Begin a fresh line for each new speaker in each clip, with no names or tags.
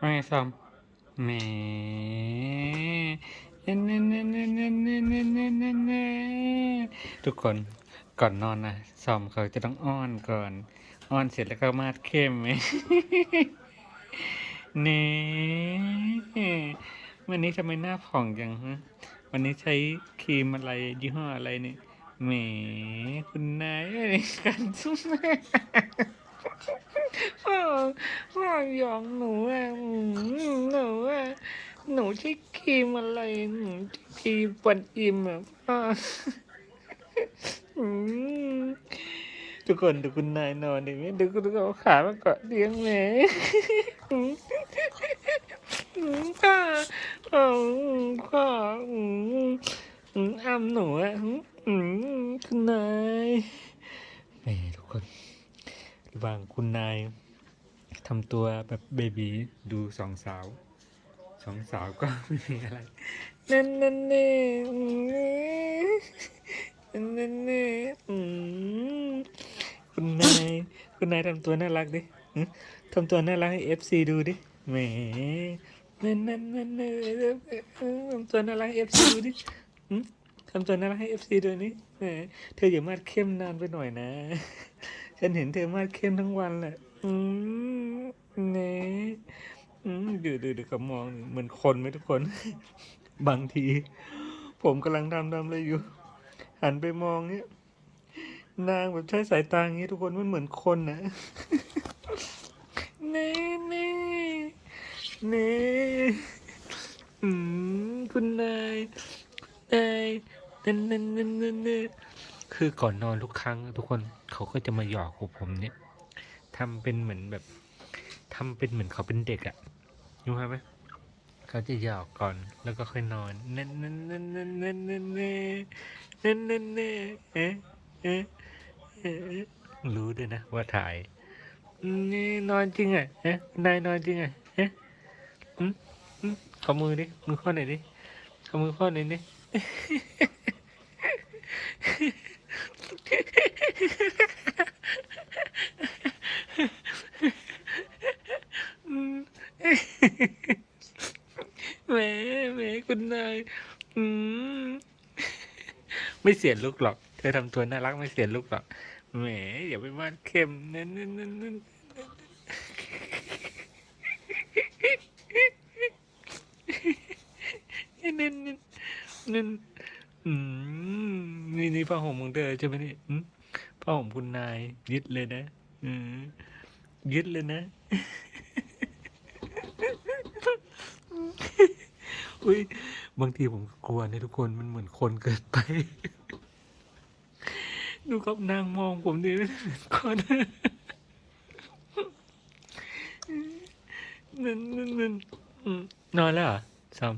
ว่าไงซอมแหมทุกคนก่อนนอนนะซอมเขาจะต้องอ้อนก่อน อ้อนเสร็จแล้วก็มาดเข้มไหมน่วันนี้ทำไมหน้าผ่องจังฮะวันนี้ใช้ครีมอะไรยี่ห้ออะไรเนี่ยแหมคุณนายกันซุ่ม พ่อพ่อยอมหนูอะหนูอะหนูที่ครีมอะไรหนูที่ครีมปันอิมอะพ่อทุกคนดูคุณนายนอนดิไม่ดูคุณเอาขามาเกาะเตียงแม่ อืมอืมพ่อพ่ออืมพ่ออืมอืมอ้ำหนูอะอืมคุณนายแหม่ทุกคน ระหว่าง คุณนายทำตัวแบบเบบีดูสองสาว สองสาวก็ไม่มีอะไรนั่นนั่นเน่นั่นนั่นเน่คุณนาย คุณนายทำตัวน่ารักดิทำตัวน่ารักให้เอฟซีดูดิแหมนั่นนั่นนั่นเน่ทำตัวน่ารักเอฟซีดูดิทำตัวน่ารักให้เอฟซีดูนี่แหมเธออย่ามาดเข้มนานไปหน่อยนะ ฉันเห็นเธอมาดเข้มทั้งวันแหละ อืมเน่อืมดูดูดูเขามองเหมือนคนไหมทุกคน บางที ผมกำลังทำทำอะไรอยู่ หันไปมองเนี่ยนางแบบใช้สายตาอย่างนี้ทุกคนมันเหมือนคนนะเน่เน่เน่อืมคุณนายนายเน่เน่เน่เน่คือก่อนนอนทุกครั้งทุกคน เขาก็จะมาหยอกกับผมเนี่ยทำเป็นเหมือนแบบทำเป็นเหมือนเขาเป็นเด็กอะรู้ไหมเขาจะหยอกก่อนแล้วก็ค่อยนอนเน่นเน่นเน่นเน่นเน่นเน่นเน่เน่นเน่นเน่เอ๊ะเอ๊ะเอ๊ะรู้ด้วยนะว่าถ่ายนี่นอนจริงอะเอ๊ะนายนอนจริงอะเอ๊ะอืมอืมขอมือดิมือข้อไหนดิขอมือข้อไหนดิ แหมแหมคุณนายอืมไม่เสียลูกหรอก เธอทำตัวน่ารักไม่เสียลูกหรอกแหมอย่าไปวาดเข้มนั่นนั่นนั่นนั่นนั่นนั่นนั่น อืมนี่นี่ผ้าห่มของเธอใช่ไหมนี่อืมผ้าห่มคุณนาย ยึดเลยนะอืมยึดเลยนะ อุ้ยบางทีผมกลัวนะทุกคนมันเหมือนคนเกินไป ดูครับนางมองผมดิเหมือนคนนั่นนั่นนั่นอืมนอนแล้วเหรอซอม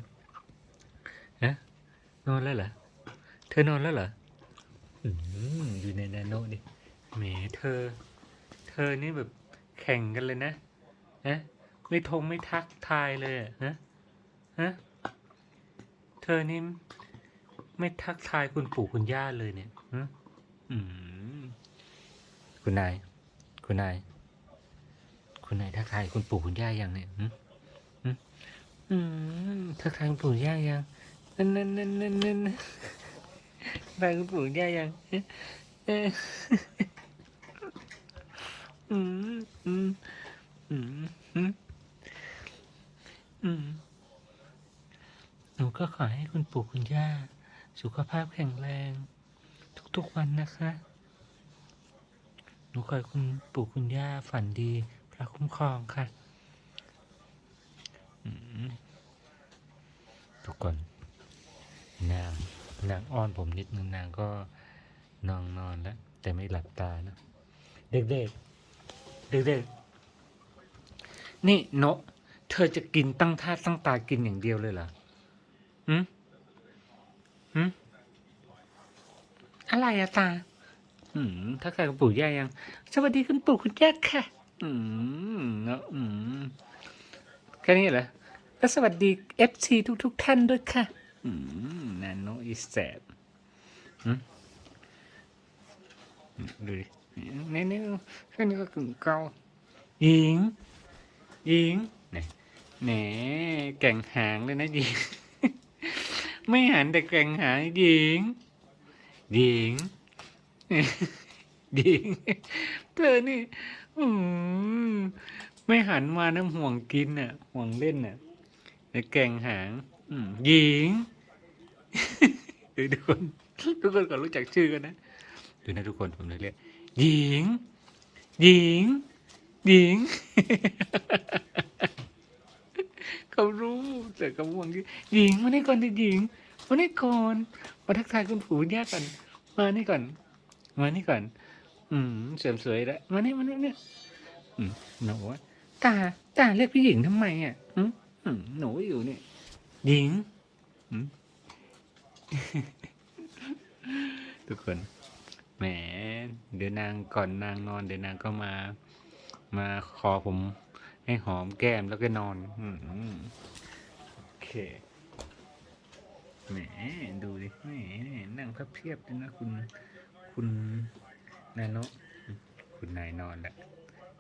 นะนอนแล้วเหรอ เธอนอนแล้วเหรออืมอยู่ในนาโนดิแหมเธอ เธอนี่แบบแข่งกันเลยนะนะไม่ทงไม่ทักทายเลยอะฮะฮะเธอนี่ไม่ทักทายคุณปู่คุณย่าเลยเนี่ยฮะอืมคุณนาย คุณนาย คุณนายทักทายคุณปู่คุณย่ายังเนี่ยหึหึอืมทักทายคุณปู่ย่ายังนั่นนั่นนั่นนั่น นั่นทักทายคุณปู่ย่ายังเอ๊ะเอ๊ะอืมอืมอืมอืมอืมหนูก็ขอให้คุณปู่คุณย่า สุขภาพแข็งแรง ทุกๆวันนะคะ หนูขอให้คุณปู่คุณย่าฝันดี พระคุ้มครองค่ะทุกคนนาง นางอ้อนผมนิดนึงนางก็นอนนอนแล้ว แต่ไม่หลับตานะเด็กๆเด็กๆนี่โนะเธอจะกินตั้งท่าตั้งตากินอย่างเดียวเลยเหรอหืมหืมอะไรอะตา อืมถ้าใครกับปู่ย่ายัง สวัสดีคุณปู่คุณย่าค่ะ อืมเนาะอืมแค่นี้เหรอแล้วสวัสดีเอฟซีทุก ๆ ท่านด้วยค่ะอืม นาโนอิสแซดดูดินี่นี่แค่นี้ก็กึ่งเกาหญิงหญิงเนี่ยแหนแก่งหางเลยนะหญิงไม่หันแต่แก่งหางหญิงหญิงหญิงเธอนี่อืมไม่หันมาน้ำห่วงกินน่ะ ห่วงเล่นน่ะแต่แก่งหาง หญิงเดี๋ยวทุกคนทุกคนก่อนรู้จักชื่อกันนะดูนะทุกคนผมเลยเรียกหญิง หญิง หญิงเขารู้แต่เขาห่วงที่หญิงมานี่ก่อนดิหญิงมานี่ก่อนมาทักทายคุณปู่ย่าก่อนมานี่ก่อน มานี่ก่อน อืมเสริมสวยแล้วมานี่มานี่เนี่ยอืมหนูว่าตาตาเรียกพี่หญิงทำไมอะอืมอืมหนูอยู่เนี่ย หญิงอืมทุกคนแหมเดี๋ยวนางก่อนนางนอนเดี๋ยวนางก็มา มาคอผมให้หอมแก้มแล้วก็นอนอืมโอเคแหมดูดิแหมนั่งพับเพียบเลยนะคุณ คุณนายโนคุณนายนอนแล้ว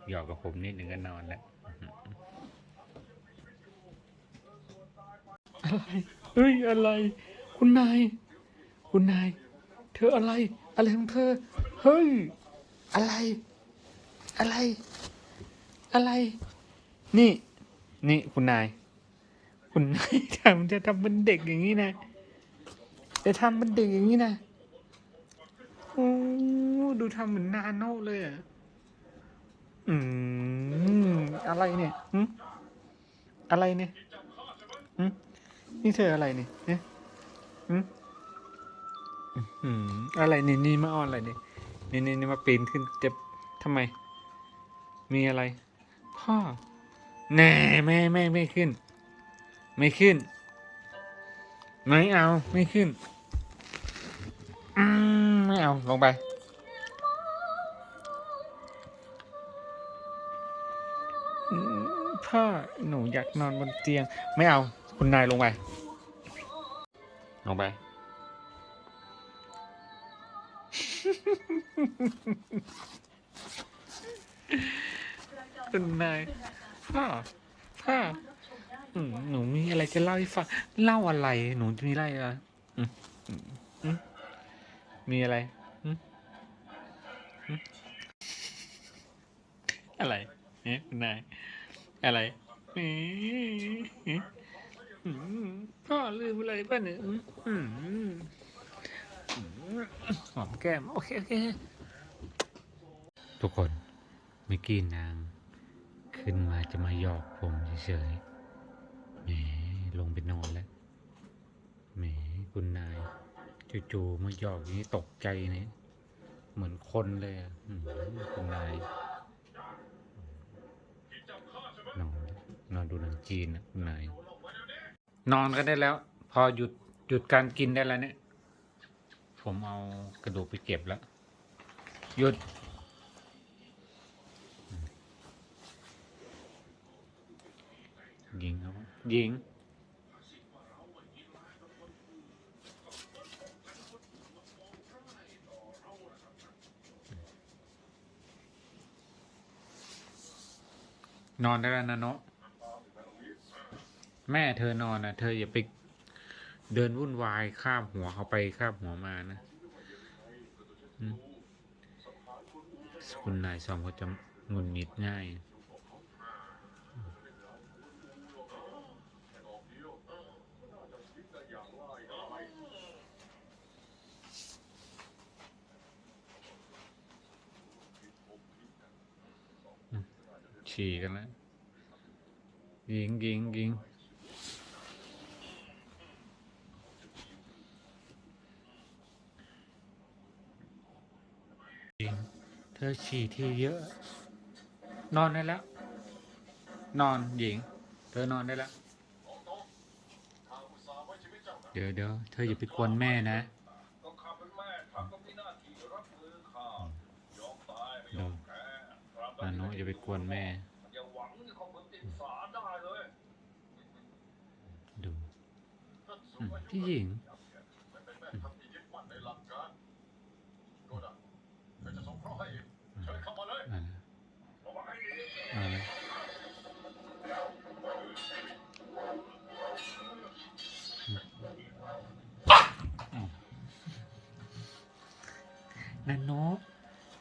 หยอกกับผมนิดหนึ่งก็นอนแล้ว อะไรเฮ้ยอะไร คุณนาย คุณนาย เธออะไร อะไรของเธอ เฮ้ย อะไร อะไร อะไร นี่ นี่คุณนาย คุณนายทำจะทำเป็นเด็กอย่างนี้นะ จะทำเป็นเด็กอย่างนี้นะโอ้ดูทำเหมือนนาโนเลยอะ อืม อะไรเนี่ยหึอะไรเนี่ยหึ นี่เธออะไรเนี่ยเนี่ยหึอืมอะไรนี่นี่มาออนอะไรนี่นี่นี่นี่มาปีนขึ้นจะทำไม มีอะไร พ่อแน่ไม่ไม่ไม่ขึ้น ไม่ขึ้น ไม่เอาไม่ขึ้นอืมไม่เอาลงไปอืมพ่อหนูอยากนอนบนเตียง ไม่เอา คุณนายลงไป ลงไป คุณนายพ่อพ่ออืมหนูมีอะไรจะเล่าให้ฟัง เล่าอะไร หนูจะมีอะไรอะอืมอืมอืมมีอะไรอืมอืมอะไรเนี่ยคุณนายอะไรอืมอืม พ่อลืมอะไรป่ะเนี่ยหอมแก้ม โอเคโอเค ทุกคนเมื่อกี้นาง ขึ้นมาจะมาหยอกผมเฉยๆแหมลงไปนอนแล้วแหมคุณนายจู่ๆมาหยอกอย่างนี้ตกใจเนี่ยเหมือนคนเลยอะคุณนายนอนนอนดูหนังจีนนะคุณนาย นอนก็ได้แล้ว พอหยุดหยุดการกินได้แล้วเนี่ย ผมเอากระดูกไปเก็บแล้ว หยุด ยิงครับยิงนอนได้แล้วนะเนาะ แม่เธอนอนนะเธออย่าไปเดินวุ่นวายข้ามหัวเขาไปข้ามหัวมานะอืมคุณนายซอมเขาจะงุนงิดง่ายฉี่กันแล้วยิงยิงยิง ยิงเธอฉี่ทีเยอะ นอนได้แล้ว นอนหญิง เธอนอนได้แล้ว เดี๋ยวเดี๋ยวเธออย่าไปกวนแม่นะ
ก็ข้าเป็นแม่ข้าก็มีหน้าที่รับมือข้ายอมตายไม่ยอมแพ้ตราบใด
นาโนอย่าไปกวนแม่
มันยังหวังในความเป็นติดสารได้เลย
ดู
ท่านสู
อื
ง
ม
อายุ
พี่หญิง
นั่นน้ดีนั่นนก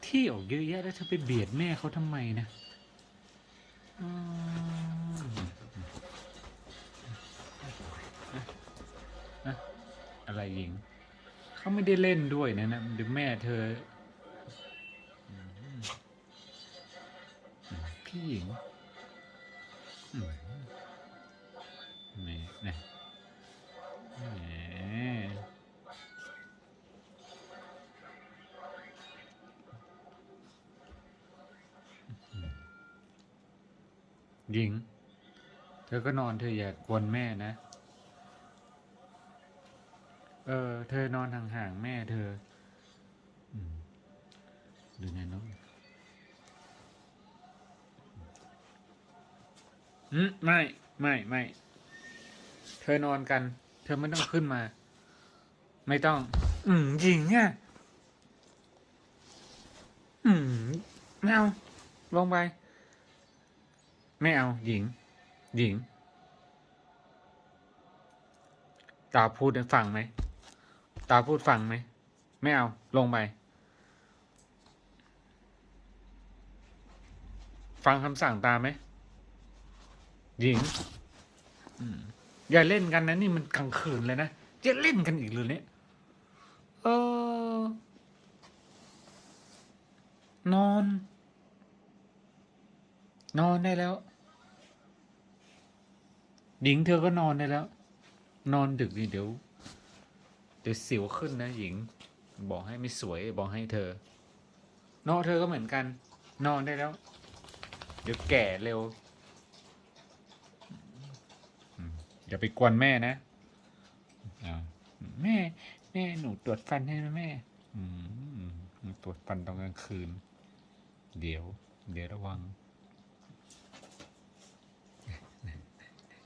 เที่ยว
เยอะแยะแล้วเธอไปเบียดแม่เขาทำไมนะอะอะไรหญิง เขาไม่ได้เล่นด้วยนะนะเดี๋ยวแม่เธอ พี่หญิงอืมนี่นะแหมหญิง เธอก็นอนเธออย่ากวนแม่นะ เออ เธอนอนห่างๆแม่เธอ อืมดูนะน้อง อืมไม่ ไม่ไม่ เธอนอนกัน เธอไม่ต้องขึ้นมา ไม่ต้อง อืมหญิงอะอืมไม่เอาลงไป ไม่เอา หญิง หญิงตาพูดฟังไหมตาพูดฟังไหมไม่เอา ลงไป ฟังคำสั่งตาไหม หญิงอย่าเล่นกันนะนี่มันกลางคืนเลยนะจะเล่นกันอีกเลยเนี่ยเออนอน นอนได้แล้วหญิงเธอก็นอนได้แล้ว นอนดึกนี่เดี๋ยว เดี๋ยวสิวขึ้นนะหญิง บอกให้ไม่สวย บอกให้เธอนอนเธอก็เหมือนกัน นอนได้แล้ว เดี๋ยวแก่เร็ว อย่าไปกวนแม่นะแม่ แม่หนูตรวจฟันให้นะแม่ตรวจฟันตอนกลางคืน เดี๋ยว เดี๋ยวระวัง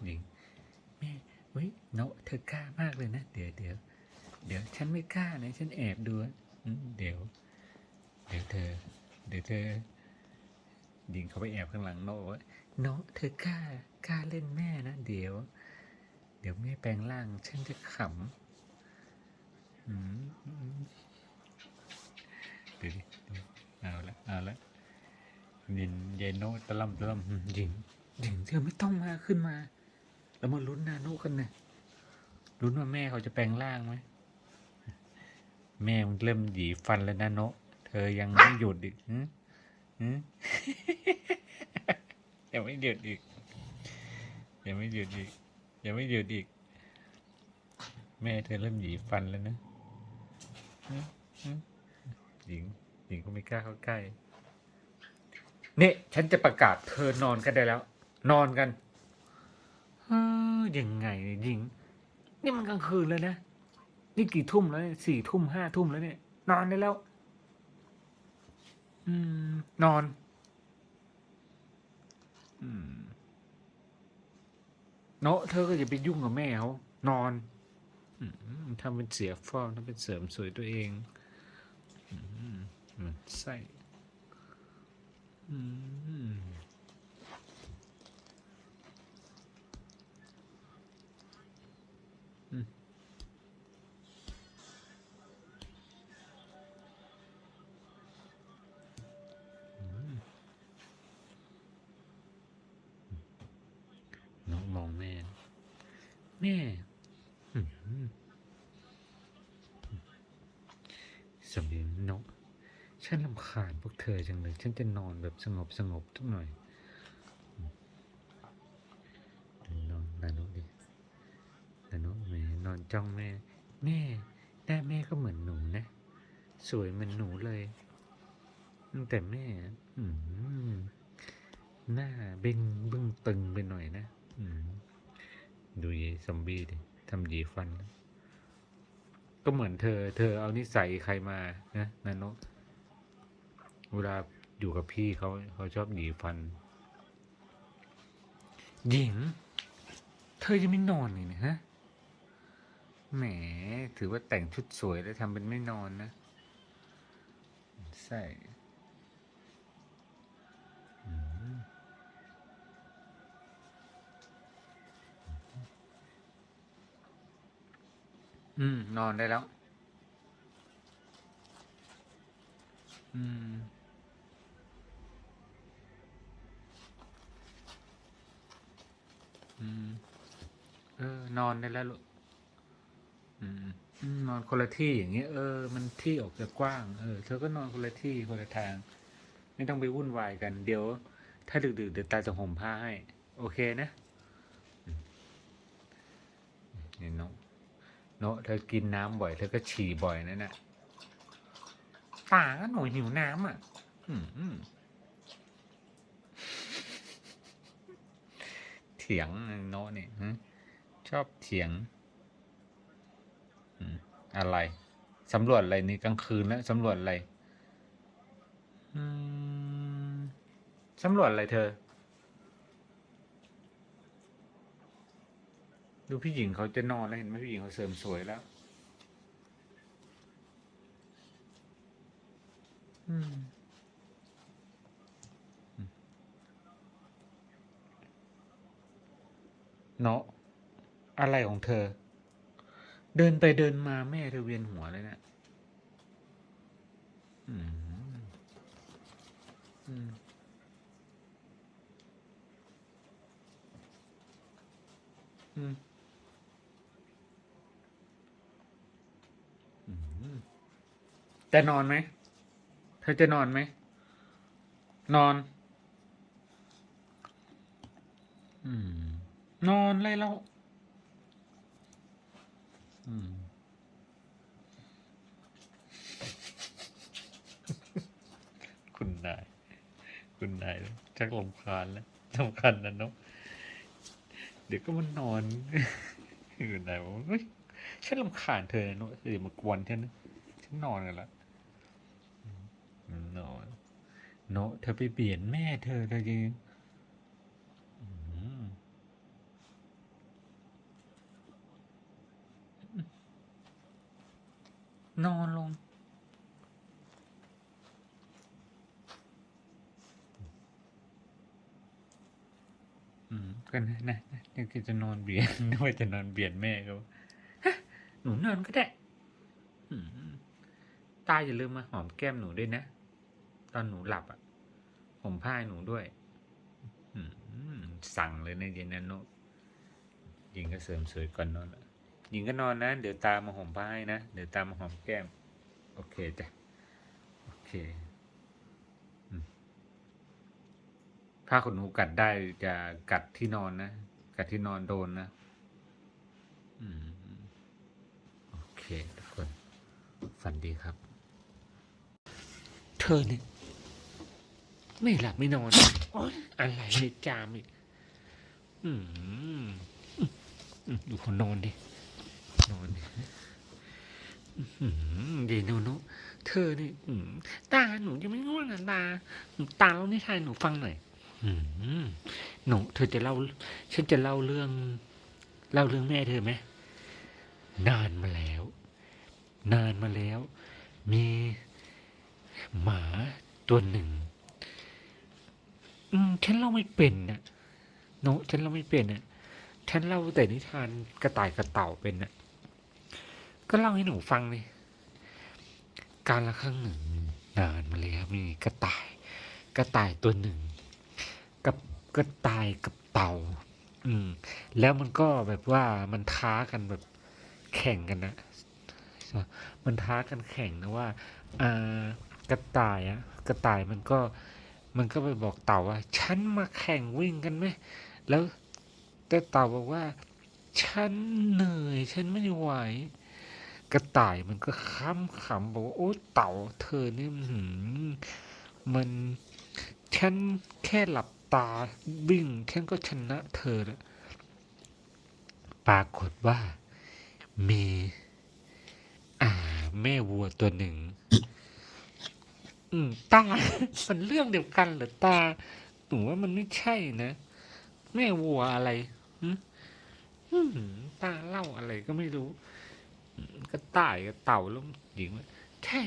หญิงแม่เฮ้ยเนาะเธอกล้ามากเลยนะ เดี๋ยวเดี๋ยวเดี๋ยวฉันไม่กล้านะฉันแอบดูเดี๋ยว เดี๋ยวเธอ เดี๋ยวเธอหญิงเขาไปแอบข้างหลังโนาะบอกว่าเนาะเธอกล้ากล้าเล่นแม่นะ เดี๋ยว เดี๋ยวแม่แปลงร่างฉันจะขำเดี๋ยวดิเอาละเอาละยินยายโนตะล่ำตะล่ำหญิงหญิงเธอไม่ต้องมาขึ้นมา แล้วมาลุ้นนาโนกันนะลุ้นว่าแม่เขาจะแปลงร่างไหมแม่มันเริ่มหยีฟันแล้วนะโนเธอยังไม่หยุดอีกยังไม่หยุดอีกยังไม่หยุดอีก ยังไม่หยุดอีก แม่เธอเริ่มหยีฟันแล้วนะหญิง หญิงก็ไม่กล้าเข้าใกล้เนี่ยฉันจะประกาศเธอนอนกันได้แล้ว นอนกันเออยังไงเนี่ยหญิง นี่มันกลางคืนแล้วนะนี่กี่ทุ่มแล้วสี่ทุ่มห้าทุ่มแล้วเนี่ย นอนได้แล้ว อืม นอน อืม เนาะเธอก็อย่าไปยุ่งกับแม่เขานอนทำเป็นเสียฟอกทำเป็นเสริมสวยตัวเองอืมมันไส้ อืม แม่สำเนียงนก ฉันลำคาญพวกเธอจังเลย ฉันจะนอนแบบสงบสงบทุกหน่อย นอนนานกดินานกแม่นอนจ้องแม่ แม่หน้าแม่ก็เหมือนหนูนะ สวยเหมือนหนูเลยแต่แม่ อืหน้าเบ้งบึ้งตึงไปหน่อยนะ อืม ดูยีซอมบี้ดิทำยีฟัน ก็เหมือนเธอ เธอเอานิสัยใครมานะนันโนเวลาอยู่กับพี่เขาเขาชอบหยีฟัน หญิง เธอจะไม่นอนเลยนะฮะแหม ถือว่าแต่งชุดสวยแล้วทำเป็นไม่นอนนะ ใส่ อืม นอนได้แล้ว อืม อืม เออ นอนได้แล้วลูกอืม นอนคนละที่อย่างเงี้ย เออ มันที่ออกจะกว้าง เออ เธอก็นอนคนละที่คนละทาง ไม่ต้องไปวุ่นวายกัน เดี๋ยว ถ้าดึกๆเดี๋ยวตาจะห่มผ้าให้ โอเคนะนี่น้อง นี่โนโนเธอกินน้ำบ่อยเธอก็ฉี่บ่อยนั่นน่ะตาก็หนูหิวน้ำอะอืมอืมเถียงโนเนี่ยฮะชอบเถียงอืมอะไรสำรวจอะไรนี่กลางคืนแล้วสำรวจอะไรอืมสำรวจอะไรเธอ ดูพี่หญิงเขาจะนอนแล้วเห็นไหมพี่หญิงเขาเสริมสวยแล้ว อืมเนาะอะไรของเธอ เดินไปเดินมาแม่เธอเวียนหัวเลยนะอืมอืมอืม อืม แต่นอนไหม เธอจะนอนไหม นอน อืม นอนเลยแล้ว อืม คุณนาย คุณนายชักลำคาญแล้วลำคาญนะเนาะเดี๋ยวก็มันนอนคุณนายบอกว่าเฮ้ยฉันลำคาญเธอนะเนาะอย่ามากวนฉันนะฉันนอนกันละอืม นอนเนาะเธอไปเบียดแม่เธอเธอยังนอนลง อืมก็นะนะนะยังคือจะนอนเบียดนึกว่าจะนอนเบียดแม่ก็ว่าหนูนอนก็ได้ตาอย่าลืมมาหอมแก้มหนูด้วยนะ ตอนหนูหลับอะผมผ้าหนูด้วยสั่งเลยนะเย็นนันโนยิงก็เสริมสวยก่อนนอนยิงก็นอนนะ เดี๋ยวตามาหอมผ้าให้นะ เดี๋ยวตามาหอมแก้ม โอเคจ้ะ โอเคถ้าขนหนูกัดได้จะกัดที่นอนนะ กัดที่นอนโดนนะอโอเคทุกคน ฝันดีครับ เธอเนี่ย ไม่หลับไม่นอนโอ๊ยอะไรในจามอีกอืมอืมดูคนนอนดิ นอนดิอืมเดโนโนเธอนี่อืมตาหนูยังไม่ง่วงอะตาตาเล่านิทานหนูฟังหน่อยอืมหนูเธอจะเล่า ฉันจะเล่าเรื่อง เล่าเรื่องแม่เธอไหมนานมาแล้ว นานมาแล้ว มีหมาตัวหนึ่ง อืมฉันเล่าไม่เป็นน่ะโนฉันเล่าไม่เป็นน่ะฉันเล่าแต่นิทานกระต่ายกระเต่าเป็นน่ะ ก็เล่าให้หนูฟังเลยการละครั้งหนึ่งนานมาแล้วมีกระต่าย กระต่ายตัวหนึ่ง กับกระต่ายกับเต่า อืม แล้วมันก็แบบว่ามันท้ากันแบบแข่งกันนะมันท้ากันแข่งนะว่าอ่ากระต่ายอะกระต่ายมันก็ มันก็ไปบอกเต่าว่า ฉันมาแข่งวิ่งกันไหม แล้วแต่เต่าบอกว่า ฉันเหนื่อย ฉันไม่ไหว กระต่ายมันก็ค้ำขำบอกว่าโอ้เต่าเธอนี่มันฉันแค่หลับตาวิ่งฉันก็ชนะเธอแล้วปรากฏว่ามี อ่า แม่วัวตัวหนึ่ง อืมตา มันเรื่องเดียวกันเหรอตาหนูว่ามันไม่ใช่นะ แม่วัวอะไรอืมตาเล่าอะไรก็ไม่รู้ก็ต่ายกับเต่าแล้วหญิงว่าใช่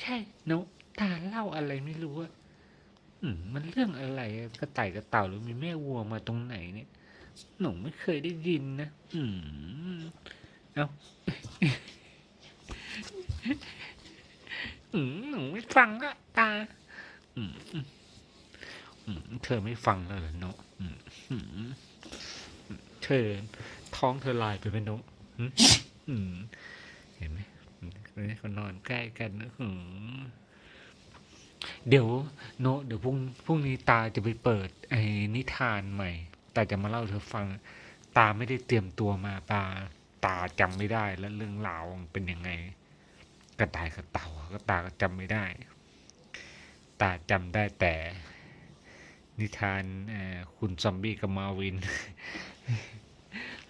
ใช่นกตาเล่าอะไรไม่รู้อะอืมมันเรื่องอะไรกระต่ายกับเต่าหรือมีแม่วัวมาตรงไหนเนี่ยหนูไม่เคยได้ยินนะ อืม เอา อืมหนูไม่ฟังอะตา อืมอืมเธอไม่ฟังแล้วเหรอเนาะอืมอืมธอท้องเธอลายไปเป็นนกหึอืมเห็นไหมอืมเขานอนใกล้กันนะหืมเดี๋ยวโนเดี๋ยวพรุ่งพรุ่งนี้ตาจะไปเปิดไอ้นิทานใหม่ ตาจะมาเล่าเธอฟัง ตาไม่ได้เตรียมตัวมาตา ตาจำไม่ได้แล้วเรื่องราวเป็นยังไง กระต่ายกับเต่าก็ตาก็จำไม่ได้ตาจำได้แต่นิทานคุณซอมบี้กับมาวิน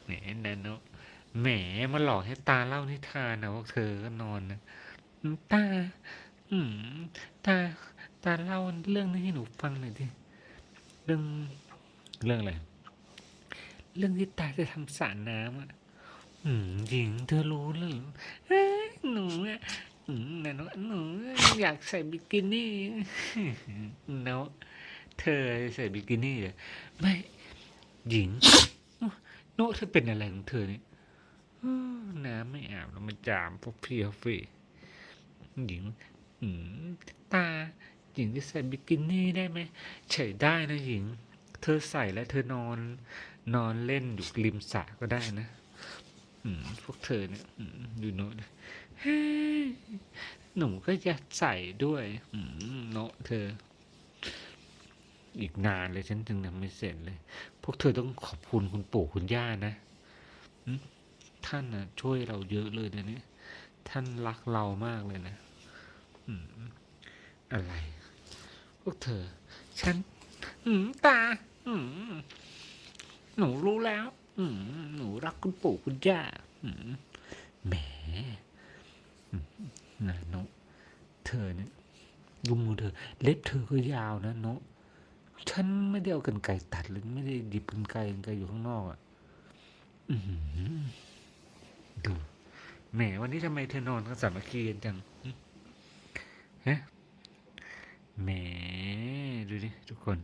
แหมนันเนาะแหมมาหลอกให้ตาเล่านิทานนะพวกเธอก็นอนนะตาอืมตาตาเล่าเรื่องนี้ให้หนูฟังหน่อยดิเรื่องเรื่องอะไรเรื่องที่ตาจะทำสระน้ำอะอืมหญิงเธอรู้เลยเอ้ย หนูอะนะนหนูอยากใส่บิกินี่เนาะเธอใส่บิกินี่เหรอไม่หญิงโน้ตเธอเป็นอะไรของเธอเนี่ยน้ำไม่อาบแล้วมันจามพวกพี่เขาฟรีหญิงอืมตาหญิงจะใส่บิกินี่ได้ไหมใส่ได้นะหญิง เธอใส่แล้วเธอนอนนอนเล่นอยู่ริมสระก็ได้นะอืมพวกเธอเนี่ยดูโน้ต หนูก็จะใส่ด้วยอืมโน้ตเธอ อีกนานเลยฉันถึงทำไม่เสร็จเลย พวกเธอต้องขอบคุณคุณปู่คุณย่านะท่านนะช่วยเราเยอะเลยนะเนี่ยท่านรักเรามากเลยนะอะไร พวกเธอ ฉันตาหนูรู้แล้วหนูรักคุณปู่คุณย่าแหม นะนกเธอเนี่ยดูมือเธอ เล็บเธอก็ยาวนะเนกฉันไม่ได้เอากันไก่ตัดเลยไม่ได้ดิบกันไก่กันไก่อยู่ข้างนอกอะดูแหมวันนี้ทำไมเธอนอนกันสามัคคีกันจังฮะแหมดูดิทุกคน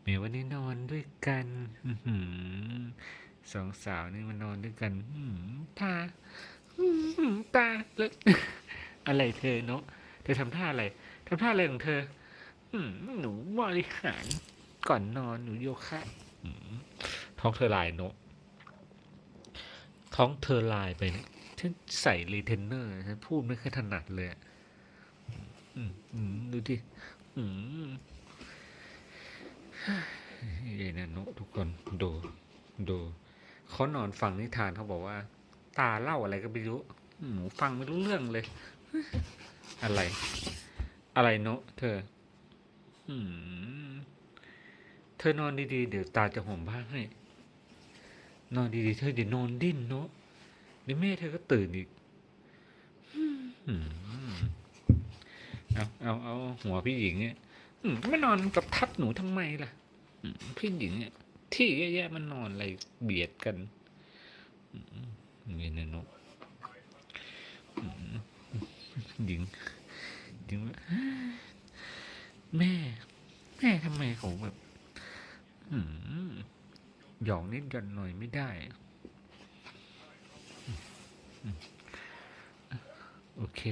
แหมวันนี้นอนด้วยกันอือหือสองสาวนี่มานอนด้วยกันอืมตาอืม ตาแล้วอะไรเธอเนาะเธอทำท่าอะไรทำท่าอะไรของเธออืมหนูบริหารก่อนนอนหนูโยคะท้องเธอลายเนาะท้องเธอลายไปเนี่ยฉันใส่รีเทนเนอร์ฉันพูดไม่ค่อยถนัดเลยอืมดูดิอืมเย็นนะนะทุกคนดูดูเขานอนฟังนิทานเขาบอกว่า ตาเล่าอะไรก็ไม่รู้ หนูฟังไม่รู้เรื่องเลย อะไร อะไรโนะเธอ อืมเธอนอนดีๆ เดี๋ยวตาจะห่มผ้าให้ นอนดีๆ เธอเดี๋ยวนอนดิ้นเนาะเดี๋ยวแม่เธอก็ตื่นอีกเอาเอาเอาหัวพี่หญิงเนี่ยไม่นอนกับทับหนูทำไมล่ะพี่หญิงเนี่ยที่แย่ๆมันนอนอะไรเบียดกันมีนะนก หญิงหญิงว่าแม่ แม่ทำไมเขาแบบหยองนิดหย่อนหน่อยไม่ได้ โอเค